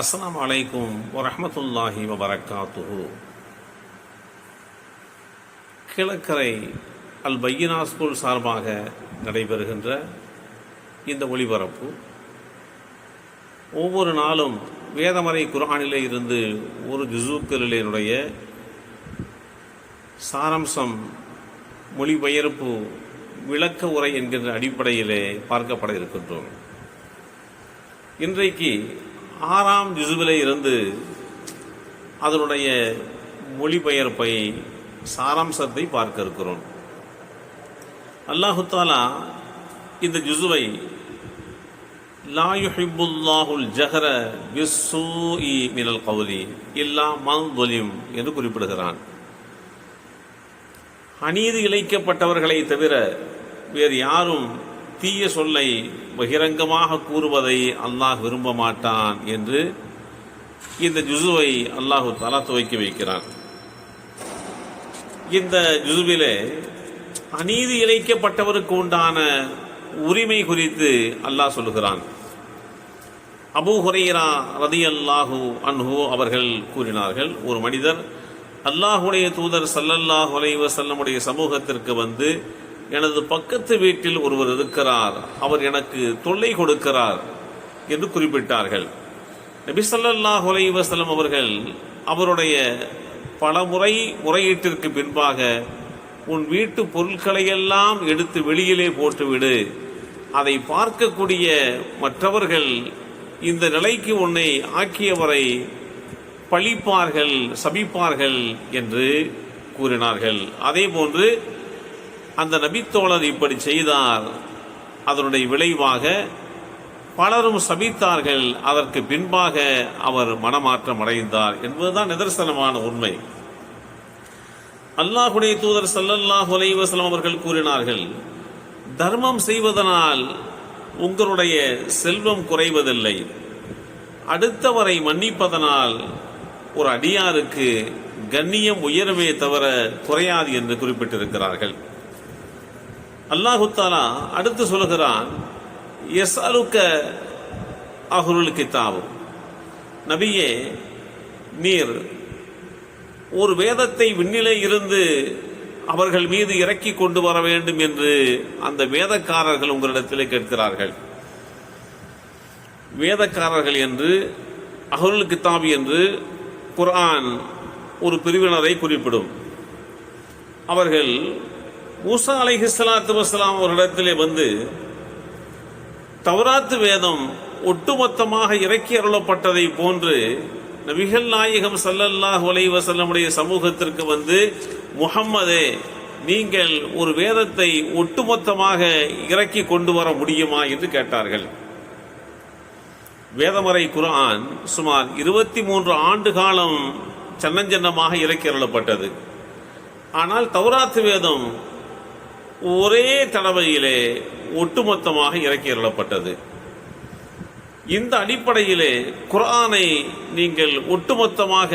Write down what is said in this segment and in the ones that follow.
அஸ்லாம் அலைக்கும் வரமத்துல்லாஹி வபரக்காத்துஹு கிழக்கரை அல் பையனா ஸ்கூல் சார்பாக நடைபெறுகின்ற இந்த ஒளிபரப்பு ஒவ்வொரு நாளும் வேதமறை குரானிலே இருந்து ஒரு ஜுசூக்களினுடைய சாரம்சம் மொழிபெயர்ப்பு விளக்க உரை என்கின்ற அடிப்படையிலே பார்க்கப்பட இருக்கின்றோம். இன்றைக்கு ஆறாம் ஜுசுவிலே இருந்து அதனுடைய மொழிபெயர்ப்பை சாராம்சத்தை பார்க்க இருக்கிறோம். அல்லாஹுத்தாலா இந்த ஜுசுவை லா யுஹிப்புல்லாஹுல் ஜஹர பிஸ்ஸூஇ மினல் கவுலி இல்லா மன் என்று குறிப்பிடுகிறான். அநீதி இழைக்கப்பட்டவர்களை தவிர வேறு யாரும் தீய சொல்லை பகிரங்கமாக கூறுவதை அல்லாஹ் விரும்ப மாட்டான் என்று இந்த ஜுசுவை அல்லாஹு தலா துவக்கி வைக்கிறான். இந்த ஜுசுவிலே அநீதி இழைக்கப்பட்டவருக்கு உண்டான உரிமை குறித்து அல்லாஹ் சொல்லுகிறான். அபு ஹுரைரா ரதி அல்லாஹு அன்ஹு அவர்கள் கூறினார்கள் ஒரு மனிதர் அல்லாஹுடைய தூதர் சல்லல்லாஹு அலைஹி வஸல்லமுடைய சமூகத்திற்கு வந்து எனது பக்கத்து வீட்டில் ஒருவர் இருக்கிறார். அவர் எனக்கு தொல்லை கொடுக்கிறார் என்று குறிப்பிட்டார்கள். நபி ஸல்லல்லாஹு அலைஹி அவர்கள் அவருடைய பல முறை முறையீட்டிற்கு பின்பாக உன் வீட்டு பொருட்களையெல்லாம் எடுத்து வெளியிலே போட்டுவிடு. அதை பார்க்கக்கூடிய மற்றவர்கள் இந்த நிலைக்கு உன்னை ஆக்கியவரை பழிப்பார்கள் சபிப்பார்கள் என்று கூறினார்கள். அதே போன்று அந்த நபித்தோழர் இப்படி செய்தார். அதனுடைய விளைவாக பலரும் சபித்தார்கள். அதற்கு பின்பாக அவர் மனமாற்றம் அடைந்தார் என்பதுதான் நிதர்சனமான உண்மை. அல்லாஹுடைய தூதர் சல்லல்லாஹ் அலைஹி அவர்கள் கூறினார்கள் தர்மம் செய்வதனால் உங்களுடைய செல்வம் குறைவதில்லை. அடுத்தவரை மன்னிப்பதனால் ஒரு அடியாருக்கு கண்ணியம் உயரவே தவிர குறையாது என்று குறிப்பிட்டிருக்கிறார்கள். அல்லாஹுத்தாலா அடுத்து சொல்கிறான் எஸ் அலுக்க அகுருள் கித்தாவு நபியே நீர் ஒரு வேதத்தை விண்ணிலே இருந்து அவர்கள் மீது இறக்கி கொண்டு வர வேண்டும் என்று அந்த வேதக்காரர்கள் உங்களிடத்திலே கேட்கிறார்கள். வேதக்காரர்கள் என்று அகருள் கித்தாப் என்று குர்ஆன் ஒரு பிரிவினரை குறிப்பிடும். அவர்கள் மூசா அலைஹி சலாத்து வசலாம் ஒரு இடத்திலே வந்து தவராத்து வேதம் ஒட்டுமொத்தமாக இறக்கி அருளப்பட்டதை போன்று நபிகள் நாயகம் சல்லல்லாஹ் ஒலை வசல்லமுடைய சமூகத்திற்கு வந்து முகம்மதே நீங்கள் ஒரு வேதத்தை ஒட்டுமொத்தமாக இறக்கி கொண்டு வர முடியுமா? என்று கேட்டார்கள். வேதமறை குரான் சுமார் இருபத்தி மூன்று ஆண்டு காலம் சன்னஞ்சன்னமாக இறக்கி அருளப்பட்டது. ஆனால் தௌராத்து வேதம் ஒரே தடவையிலே ஒட்டுமொத்தமாக இறக்கி அருளப்பட்டது. இந்த அடிப்படையிலே குர்ஆனை நீங்கள் ஒட்டுமொத்தமாக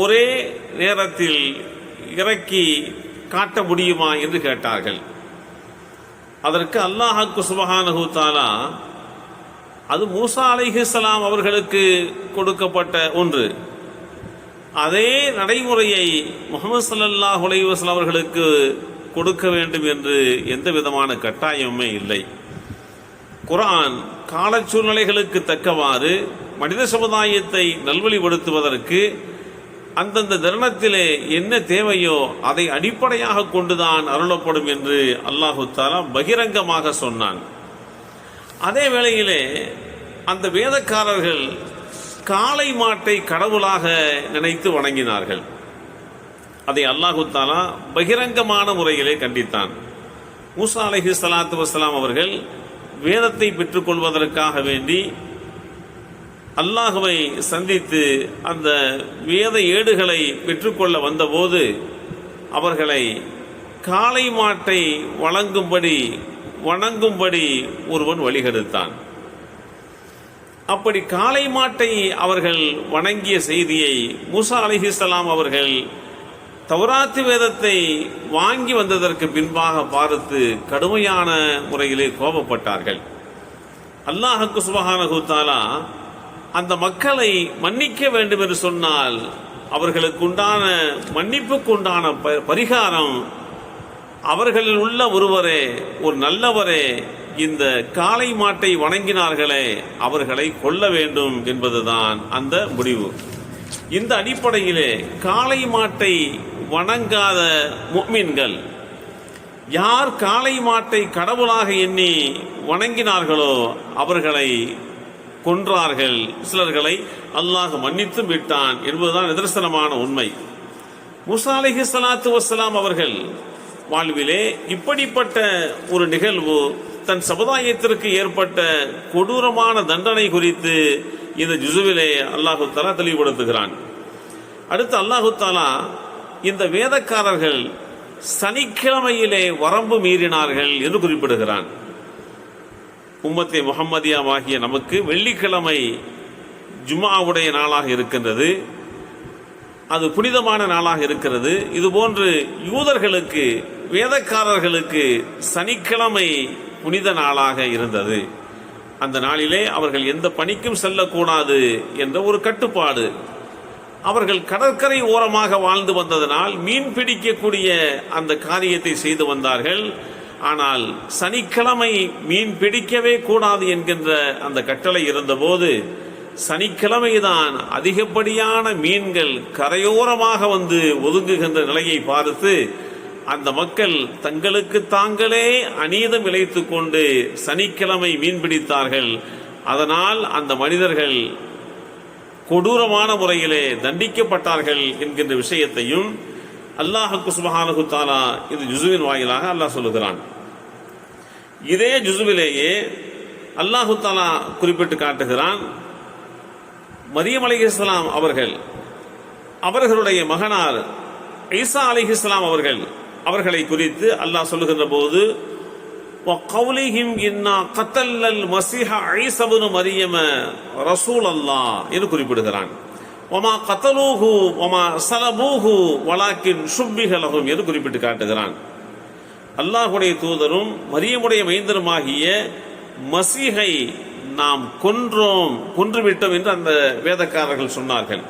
ஒரே நேரத்தில் இறக்கி காட்ட முடியுமா என்று கேட்டார்கள். அதற்கு அல்லாஹாக்கு சுபஹானஹு தாலா அது மூசா அலைஹிஸ்ஸலாம் அவர்களுக்கு கொடுக்கப்பட்ட ஒன்று. அதே நடைமுறையை முகமது சல்லாஹ் அலைவாஸ்லாம் அவர்களுக்கு கொடுக்க வேண்டும் என்று எந்த விதமான கட்டாயமுமே இல்லை. குரான் கால சூழ்நிலைகளுக்கு தக்கவாறு மனித சமுதாயத்தை நல்வழிப்படுத்துவதற்கு அந்தந்த தருணத்திலே என்ன தேவையோ அதை அடிப்படையாக கொண்டுதான் அருளப்படும் என்று அல்லாஹு தாலா பகிரங்கமாக சொன்னான். அதே வேளையிலே அந்த வேதக்காரர்கள் காளை மாட்டை கடவுளாக நினைத்து வணங்கினார்கள். அதை அல்லாஹு தாலா பகிரங்கமான முறையிலே கண்டித்தான். மூசா அலஹி சலாத்து வசலாம் அவர்கள் வேதத்தை பெற்றுக்கொள்வதற்காக வேண்டி அல்லாஹுவை சந்தித்து அந்த வேத ஏடுகளை பெற்றுக்கொள்ள வந்தபோது அவர்களை காளை மாட்டை வழங்கும்படி வணங்கும்படி ஒருவன் வழிகெடுத்தான். அப்படி காளை மாட்டை அவர்கள் வணங்கிய செய்தியை மூசா அலிஹிஸ்லாம் அவர்கள் தௌராத்து வேதத்தை வாங்கி வந்ததற்கு பின்பாக பார்த்து கடுமையான முறையிலே கோபப்பட்டார்கள். அல்லாஹக்கு சுபஹானஹு தாலா அந்த மக்களை மன்னிக்க வேண்டும் என்று சொன்னால் அவர்களுக்குண்டான மன்னிப்புக்குண்டான ப- பரிகாரம் அவர்களில் உள்ள ஒருவரே ஒரு நல்லவரே இந்த காளை மாட்டை வணங்கினார்களே அவர்களை கொல்ல வேண்டும் என்பதுதான் அந்த முடிவு. இந்த அடிப்படையிலே காளை மாட்டை வணங்காத முக்மீன்கள். யார் காளை மாட்டை கடவுளாக எண்ணி வணங்கினார்களோ அவர்களை கொன்றார்கள். சிலர்களை அல்லாஹ் மன்னித்தும் விட்டான் என்பதுதான் நிதர்சனமான உண்மை. முசாலிஹி சலாத்து வசலாம் அவர்கள் வாழ்விலே இப்படிப்பட்ட ஒரு நிகழ்வு தன் சமுதாயத்திற்கு ஏற்பட்ட கொடூரமான தண்டனை குறித்து இந்த ஜுசுவிலே அல்லாஹு தாலா தெளிவுபடுத்துகிறான். அடுத்து அல்லாஹு தாலா இந்த வேதக்காரர்கள் சனிக்கிழமையிலே வரம்பு மீறினார்கள் என்று குறிப்பிடுகிறான். உம்மத்தை முகம்மதியாவாகிய நமக்கு வெள்ளிக்கிழமை ஜும்மாவுடைய நாளாக இருக்கின்றது. அது புனிதமான நாளாக இருக்கிறது. இதுபோன்று யூதர்களுக்கு வேதக்காரர்களுக்கு சனிக்கிழமை புனித நாளாக இருந்தது. அந்த நாளிலே அவர்கள் எந்த பணிக்கும் செல்லக்கூடாது என்ற ஒரு கட்டுப்பாடு அவர்கள் கடற்கரை ஓரமாக வாழ்ந்து வந்ததனால் மீன் பிடிக்கக்கூடிய அந்த காரியத்தை செய்து வந்தார்கள். ஆனால் சனிக்கிழமை மீன் பிடிக்கவே கூடாது என்கின்ற அந்த கட்டளை இருந்தபோது சனிக்கிழமைதான் அதிகப்படியான மீன்கள் கரையோரமாக வந்து ஒதுங்குகின்ற நிலையை பார்த்து அந்த மக்கள் தங்களுக்கு தாங்களே அநீதம் இழைத்து கொண்டு சனிக்கிழமை மீன் பிடித்தார்கள். அதனால் அந்த மனிதர்கள் கொடூரமான முறையிலே தண்டிக்கப்பட்டார்கள் என்கின்ற விஷயத்தையும் அல்லாஹுக்கு சுபஹானு தாலா இது ஜுசுவின் வாயிலாக அல்லாஹ் சொல்லுகிறான். இதே ஜுசுவிலேயே அல்லாஹு தாலா குறிப்பிட்டு காட்டுகிறான் மரியம் அலிஹிஸ்லாம் அவர்கள் அவர்களுடைய மகனார் ஈசா அலிஹிஸ்லாம் அவர்கள் அவர்களை குறித்து அல்லாஹ் சொல்லுகின்ற போது குறிப்பிடுகிறான். ஒமா கத்தலூஹு ஒமா சலபூஹு வலாக்கின் சுப்பிகலகும் என்று குறிப்பிட்டு காட்டுகிறான். அல்லாஹுடைய தூதரும் மரியமுடைய மைந்தருமாகிய மசீகை நாம் கொன்றோம் கொன்றுவிட்டோம் என்று அந்த வேதக்காரர்கள் சொன்னார்கள்.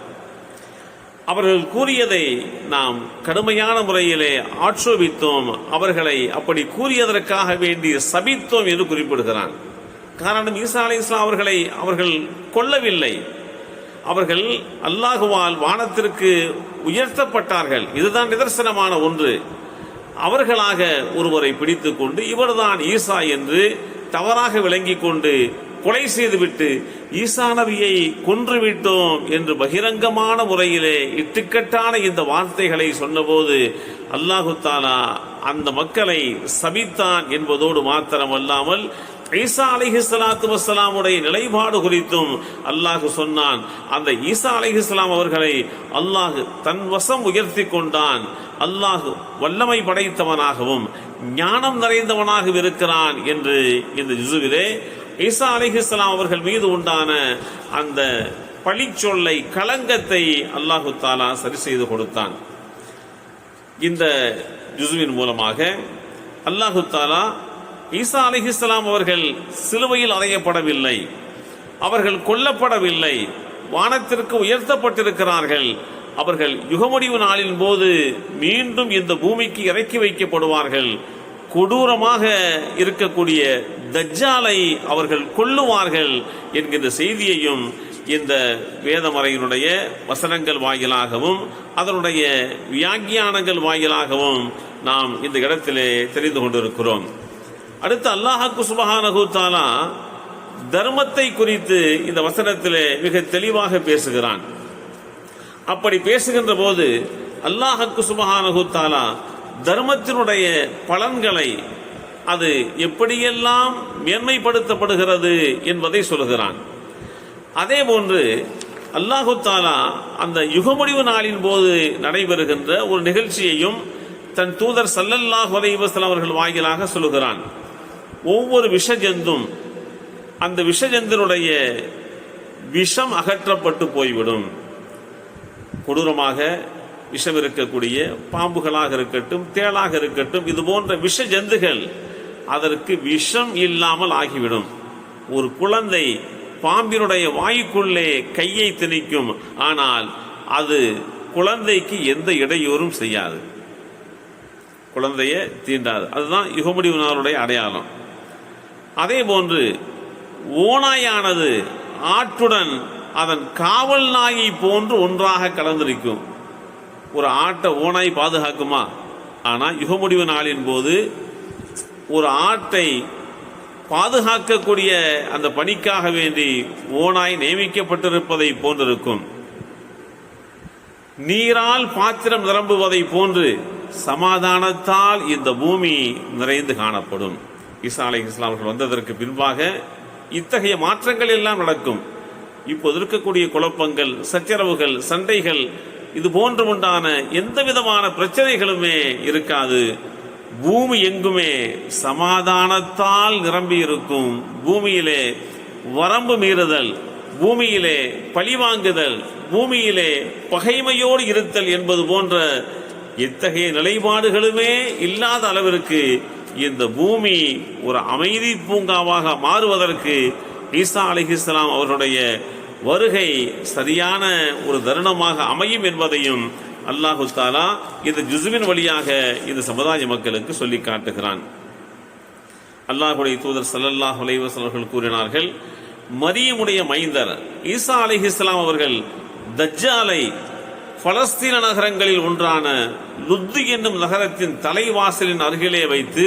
அவர்கள் கூறியதை நாம் கடுமையான முறையிலே ஆட்சோபித்தோம். அவர்களை அப்படி கூறியதற்காக வேண்டி சபித்தோம் என்று குறிப்பிடுகிறான். காரணம் ஈசா அலி இஸ்லாம் அவர்களை அவர்கள் கொல்லவில்லை. அவர்கள் அல்லாஹுவால் வானத்திற்கு உயர்த்தப்பட்டார்கள். இதுதான் நிதர்சனமான ஒன்று. அவர்களாக ஒருவரை பிடித்துக்கொண்டு கொண்டு இவர்தான் ஈசா என்று தவறாக விளங்கிக் கொண்டு கொலை செய்துவிட்டு ஈசா நபியை கொன்றுவிட்டோம் என்று பகிரங்கமான முறையிலே இட்டுக்கட்டான இந்த வார்த்தைகளை சொன்னபோது அல்லாஹு தாலா அந்த மக்களை சபித்தான் என்பதோடு மாத்திரமல்லாமல் ஈசா அலிஹி சலாத்து வசலாமுடைய நிலைப்பாடு குறித்தும் அல்லாஹு சொன்னான். அந்த ஈசா அலிஹிஸ்லாம் அவர்களை அல்லாஹு தன் வசம் உயர்த்தி கொண்டான். அல்லாஹு வல்லமை படைத்தவனாகவும் ஞானம் நிறைந்தவனாகவும் இருக்கிறான் என்று இந்த ஜிசுவிலே ஈசா அலிஹிஸ்லாம் அவர்கள் மீது உண்டான அந்த பழிச்சொல்லை களங்கத்தை அல்லாஹு தாலா சரி செய்து கொடுத்தான். இந்த ஜுசுவின் மூலமாக அல்லாஹு தாலா ஈசா அலிஹிஸ்லாம் அவர்கள் சிலுவையில் அறையப்படவில்லை அவர்கள் கொல்லப்படவில்லை வானத்திற்கு உயர்த்தப்பட்டிருக்கிறார்கள். அவர்கள் யுகமுடிவு நாளின் போது மீண்டும் இந்த பூமிக்கு இறக்கி வைக்கப்படுவார்கள். கொடூரமாக இருக்கக்கூடிய தஜ்ஜாலை அவர்கள் கொள்ளுவார்கள் என்கின்ற செய்தியையும் இந்த வேதமறையினுடைய வசனங்கள் வாயிலாகவும் அதனுடைய வியாக்கியானங்கள் வாயிலாகவும் நாம் இந்த இடத்திலே தெரிந்து கொண்டிருக்கிறோம். அடுத்து அல்லாஹாக்கு சுபஹானஹு தாலா தர்மத்தை குறித்து இந்த வசனத்திலே மிக தெளிவாக பேசுகிறான். அப்படி பேசுகின்ற போது அல்லாஹக்கு சுபஹானஹு தாலா தர்மத்தினுடைய பலன்களை அது எப்படியெல்லாம் மேன்மைப்படுத்தப்படுகிறது என்பதை சொல்கிறான் அதே போன்று அல்லாஹு தாலா அந்த யுகமுடிவு நாளின் போது நடைபெறுகின்ற ஒரு நிகழ்ச்சியையும் தன் தூதர் சல்லல்லாஹு வலைவசல் அவர்கள் வாயிலாக சொல்லுகிறான். ஒவ்வொரு விஷஜந்தும் அந்த விஷஜந்தினுடைய விஷம் அகற்றப்பட்டு போய்விடும். கொடூரமாக விஷம் இருக்கக்கூடிய பாம்புகளாக இருக்கட்டும் தேளாக இருக்கட்டும் இது போன்ற விஷ ஜந்துகள் அதற்கு விஷம் இல்லாமல் ஆகிவிடும். ஒரு குழந்தை பாம்பினுடைய வாய்க்குள்ளே கையை திணிக்கும் ஆனால் அது குழந்தைக்கு எந்த இடையூறும் செய்யாது. குழந்தைய தீண்டாது. அதுதான் யுகமுடிவினாருடைய அடையாளம். அதே போன்று ஓநாயானது ஆற்றுடன் அதன் காவல் நாயை போன்று ஒன்றாக கலந்திருக்கும். ஒரு ஆட்டை ஓனாய் பாதுகாக்குமா? ஆனால் யுகமுடிவு நாளின் போது ஒரு ஆட்டை பாதுகாக்கக்கூடிய அந்த பணிக்காக வேண்டி ஓனாய் நியமிக்கப்பட்டிருப்பதை போன்றிருக்கும். நீரால் பாத்திரம் நிரம்புவதை போன்று சமாதானத்தால் இந்த பூமி நிறைந்து காணப்படும். இசா அலை இஸ்லாமர்கள் வந்ததற்கு பின்பாக இத்தகைய மாற்றங்கள் எல்லாம் நடக்கும். இப்போது இருக்கக்கூடிய குழப்பங்கள் சச்சரவுகள் சண்டைகள் இது போன்று உண்டான எந்த விதமான பிரச்சனைகளுமே இருக்காது. பூமி எங்குமே சமாதானத்தால் நிரம்பி இருக்கும் பூமியிலே வரம்பு மீறுதல் பூமியிலே பழிவாங்குதல் பூமியிலே பகைமையோடு இருத்தல் என்பது போன்ற இத்தகைய நிலைப்பாடுகளுமே இல்லாத அளவிற்கு இந்த பூமி ஒரு அமைதி பூங்காவாக மாறுவதற்கு ஈசா அலிஹிஸ்லாம் அவருடைய வருகை சரியான ஒரு தருணமாக அமையும் என்பதையும் அல்லாஹு தாலா இந்த ஜுசுவின் வழியாக இந்த சமுதாய மக்களுக்கு சொல்லி காட்டுகிறான். அல்லாஹுடைய தூதர் சல்லல்லாஹ் அலைவசல்கள் கூறினார்கள் மரியமுடைய மைந்தர் ஈசா அலிஹிஸ்லாம் அவர்கள் தஜ்ஜாலை பலஸ்தீன நகரங்களில் ஒன்றான லுத்து என்னும் நகரத்தின் தலைவாசலின் அருகிலே வைத்து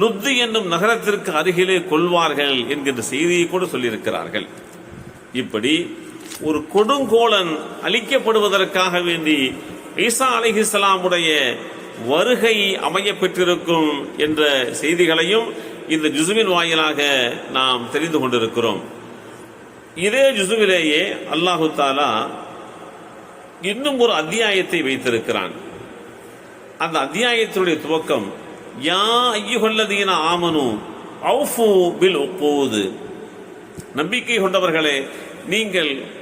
லுத்து என்னும் நகரத்திற்கு அருகிலே கொள்வார்கள் என்கின்ற செய்தியை கூட சொல்லியிருக்கிறார்கள். இப்படி ஒரு கொடுங்கோலன் அழிக்கப்படுவதற்காக வேண்டி ஈசா அலிஹிஸ்லாமுடைய வருகை அமைய பெற்றிருக்கும் என்ற செய்திகளையும் இந்த ஜுசுவின் வாயிலாக நாம் தெரிந்து கொண்டிருக்கிறோம். இதே ஜுசுவிலேயே அல்லாஹு தாலா இன்னும் ஒரு அத்தியாயத்தை வைத்திருக்கிறான். அந்த அத்தியாயத்தினுடைய துவக்கம் யா ஐயுகல்லதீன ஆமனு அவுஃபு பில் ஒப்போது நம்பிக்கை கொண்டவர்களே நீங்கள்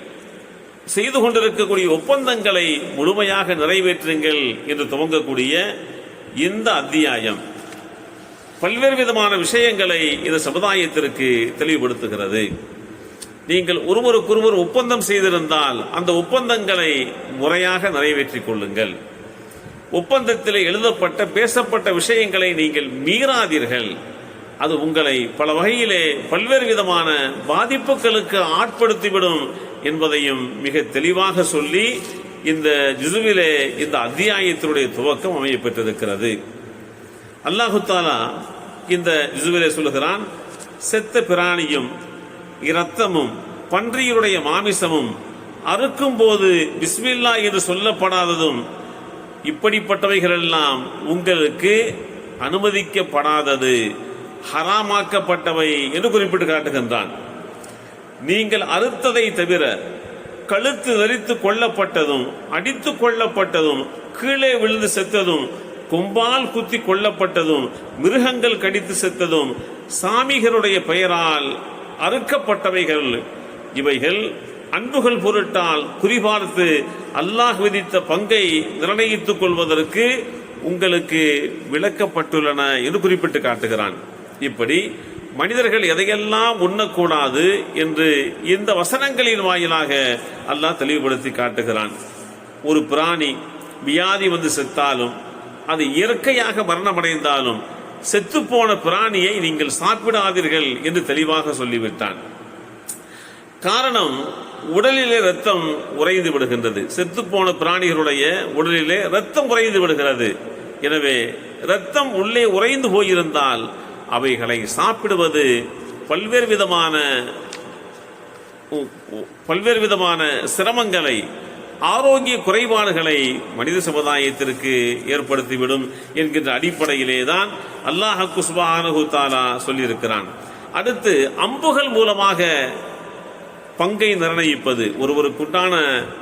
செய்து கொண்டிருக்கக்கூடிய ஒப்பந்தங்களை முழுமையாக நிறைவேற்றுங்கள் என்று துவங்கக்கூடிய இந்த அத்தியாயம். பல்வேறு விதமான விஷயங்களை இந்த சமுதாயத்திற்கு தெளிவுபடுத்துகிறது. நீங்கள் ஒருவருக்கொருவர் ஒப்பந்தம் செய்திருந்தால் அந்த ஒப்பந்தங்களை முறையாக நிறைவேற்றிக் கொள்ளுங்கள். ஒப்பந்தத்தில் எழுதப்பட்ட பேசப்பட்ட விஷயங்களை நீங்கள் மீறாதீர்கள். அது உங்களை பல வகையிலே பல்வேறு விதமான பாதிப்புகளுக்கு ஆட்படுத்திவிடும் என்பதையும் மிக தெளிவாக சொல்லி இந்த ஜிசுவிலே இந்த அத்தியாயத்தினுடைய துவக்கம் அமையப்பெற்றிருக்கிறது. அல்லாஹு தாலா இந்த ஜிசுவிலே சொல்லுகிறான் செத்த பிராணியும் இரத்தமும் பன்றியருடைய மாமிசமும் அறுக்கும் போது பிஸ்மில்லா என்று சொல்லப்படாததும் இப்படிப்பட்டவைகளெல்லாம் உங்களுக்கு அனுமதிக்கப்படாதது. ஹராமாக்கப்பட்டவை என்று குறிப்பிட்டு காட்டுகின்றான். நீங்கள் அறுத்ததை தவிர கழுத்து நெறித்து கொல்லப்பட்டதும் அடித்து கொல்லப்பட்டதும் கீழே விழுந்து செத்ததும் கொம்பால் குத்தி கொல்லப்பட்டதும் மிருகங்கள் கடித்து செத்ததும் சாமிகளுடைய பெயரால் அறுக்கப்பட்டவைகள். இவைகள் அன்புகள் பொருட்டால் குறிபார்த்து அல்லாஹ் விதித்த பங்கை நிர்ணயித்துக் கொள்வதற்கு உங்களுக்கு விளக்கப்பட்டுள்ளன என்று குறிப்பிட்டு காட்டுகிறான். இப்படி மனிதர்கள் எதையெல்லாம் உண்ணக்கூடாது என்று இந்த வசனங்களின் வாயிலாக அல்லாஹ் தெளிவுபடுத்தி காட்டுகிறான். ஒரு பிராணி வியாதி வந்து செத்தாலும் அது இயற்கையாக மரணமடைந்தாலும் செத்துப்போன பிராணியை நீங்கள் சாப்பிடாதீர்கள் என்று தெளிவாக சொல்லிவிட்டான். காரணம் உடலிலே ரத்தம் உறைந்து விடுகின்றது. செத்துப்போன பிராணிகளுடைய உடலிலே ரத்தம் உறைந்து விடுகிறது. எனவே ரத்தம் உள்ளே உறைந்து போயிருந்தால் அவைகளை சாப்பிடுவது பல்வேறு விதமான பல்வேறு விதமான சிரமங்களை ஆரோக்கிய குறைபாடுகளை மனித சமுதாயத்திற்கு ஏற்படுத்திவிடும் என்கின்ற அடிப்படையிலே தான் அல்லாஹு சுபானு தாலா சொல்லியிருக்கிறான். அடுத்து அம்புகள் மூலமாக பங்கை நிர்ணயிப்பது ஒருவருக்குண்டான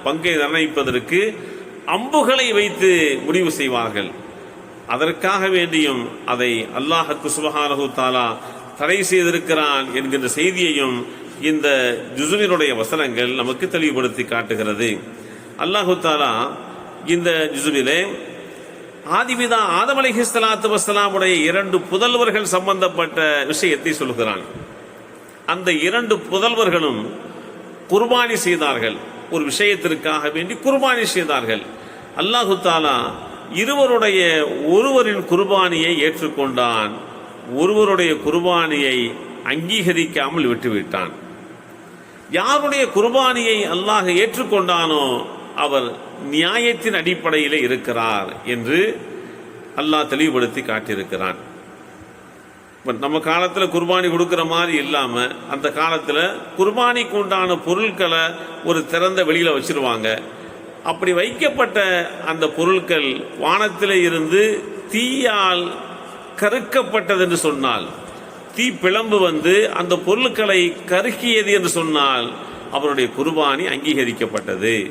பங்கை நிர்ணயிப்பதற்கு அம்புகளை வைத்து முடிவு செய்வார்கள். அதற்காக வேண்டியும் அதை அல்லாஹுக்கு சுபஹானஹு தாலா தடை செய்திருக்கிறான் என்கின்ற செய்தியையும் இந்த ஜுசுவினுடைய வசனங்கள் நமக்கு தெளிவுபடுத்தி காட்டுகிறது. அல்லாஹு தாலா இந்த ஜுசுவிலே ஆதிபிதா ஆதம் அலிஹிஸ்லாத்து வசலாமுடைய இரண்டு புதல்வர்கள் சம்பந்தப்பட்ட விஷயத்தை சொல்கிறான். அந்த இரண்டு புதல்வர்களும் குர்பானி செய்தார்கள். ஒரு விஷயத்திற்காக வேண்டி குர்பானி செய்தார்கள். அல்லாஹு தாலா இருவருடைய ஒருவரின் குர்பானியை ஏற்றுக்கொண்டான். ஒருவருடைய குர்பானியை அங்கீகரிக்காமல் விட்டுவிட்டான். யாருடைய குர்பானியை அல்லாஹ் ஏற்றுக்கொண்டானோ அவர் நியாயத்தின் அடிப்படையில் இருக்கிறார் என்று அல்லாஹ் தெளிவுபடுத்தி காட்டியிருக்கிறான். பட் நம்ம காலத்தில் குர்பானி கொடுக்குற மாதிரி இல்லாமல் அந்த காலத்தில் குர்பானிக்கு உண்டான பொருட்களை ஒரு திறந்த வெளியில் வச்சிருவாங்க. அப்படி வைக்கப்பட்ட அந்த பொருட்கள் வானத்திலே இருந்து தீயால் கருக்கப்பட்டது என்று சொன்னால் தீ பிளம்பு வந்து அந்த பொருட்களை கருக்கியது என்று சொன்னால் அவருடைய குர்பானி அங்கீகரிக்கப்பட்டது.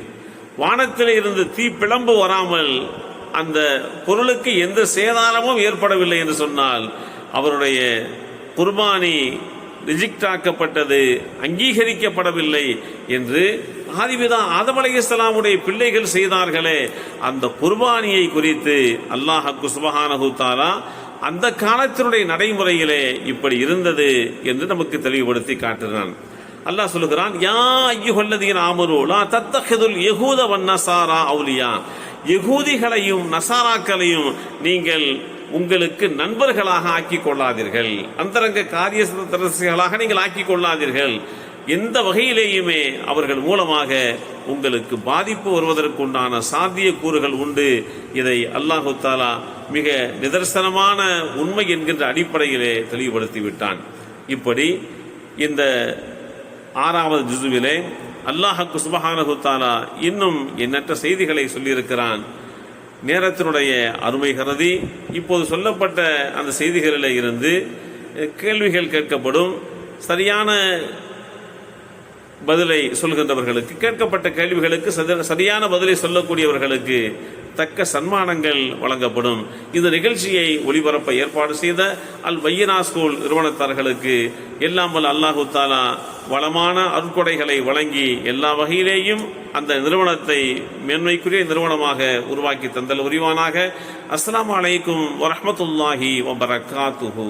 வானத்தில் இருந்து தீ பிளம்பு வராமல் அந்த பொருளுக்கு எந்த சேதாரமும் ஏற்படவில்லை என்று சொன்னால் அவருடைய குர்பானி ரிஜெக்ட் ஆக்கப்பட்டது அங்கீகரிக்கப்படவில்லை என்று ஆதிபிதா ஆதம் அலைஹிஸ்ஸலாமுடைய பிள்ளைகள் செய்தார்களே. அந்த குர்பானியை குறித்து அல்லாஹ் சுபஹானஹு தஆலா அந்த காலத்தினுடைய நடைமுறையிலே இப்படி இருந்தது என்று நமக்கு தெளிவுபடுத்தி காட்டுகிறான். அல்லாஹ் சொல்லுகிறான் யா ஐயுஹல்லதீன ஆமருலா தத்தஹிதுல் யஹூத வன்னசாரா அவுலியா. யகூதிகளையும் நசாராக்களையும் நீங்கள் உங்களுக்கு நண்பர்களாக ஆக்கிக் கொள்ளாதீர்கள். அந்தரங்க காரிய தரசிகளாக நீங்கள் ஆக்கிக் கொள்ளாதீர்கள். எந்த வகையிலேயுமே அவர்கள் மூலமாக உங்களுக்கு பாதிப்பு வருவதற்குண்டான சாத்திய கூறுகள் உண்டு. இதை அல்லாஹு தாலா மிக நிதர்சனமான உண்மை என்கின்ற அடிப்படையிலே தெளிவுபடுத்திவிட்டான் இப்படி இந்த ஆறாவது ஜுசுவிலே அல்லாஹ் சுபஹானஹு தாலா இன்னும் எண்ணற்ற செய்திகளை சொல்லியிருக்கிறான். நேரத்தினுடைய அருமை கருதி இப்போது சொல்லப்பட்ட அந்த செய்திகளில் இருந்து கேள்விகள் கேட்கப்படும் சரியான பதிலை சொல்கின்றவர்களுக்கு கேட்கப்பட்ட கேள்விகளுக்கு சத- சரியான பதிலை சொல்லக்கூடியவர்களுக்கு தக்க சன்மானங்கள் வழங்கப்படும். இந்த நிகழ்ச்சியை ஒளிபரப்ப ஏற்பாடு செய்த அல் வையனா ஸ்கூல் நிறுவனத்தார்களுக்கு எல்லாம் வல்ல அல்லாஹு தாலா வளமான அருட்கொடைகளை வழங்கி எல்லா வகையிலேயும் அந்த நிறுவனத்தை மேன்மைக்குரிய நிறுவனமாக உருவாக்கி தந்தல் உரிவானாக அஸ்ஸலாமு அலைக்கும் வரமத்துல்லாஹி வபரகாத்துஹு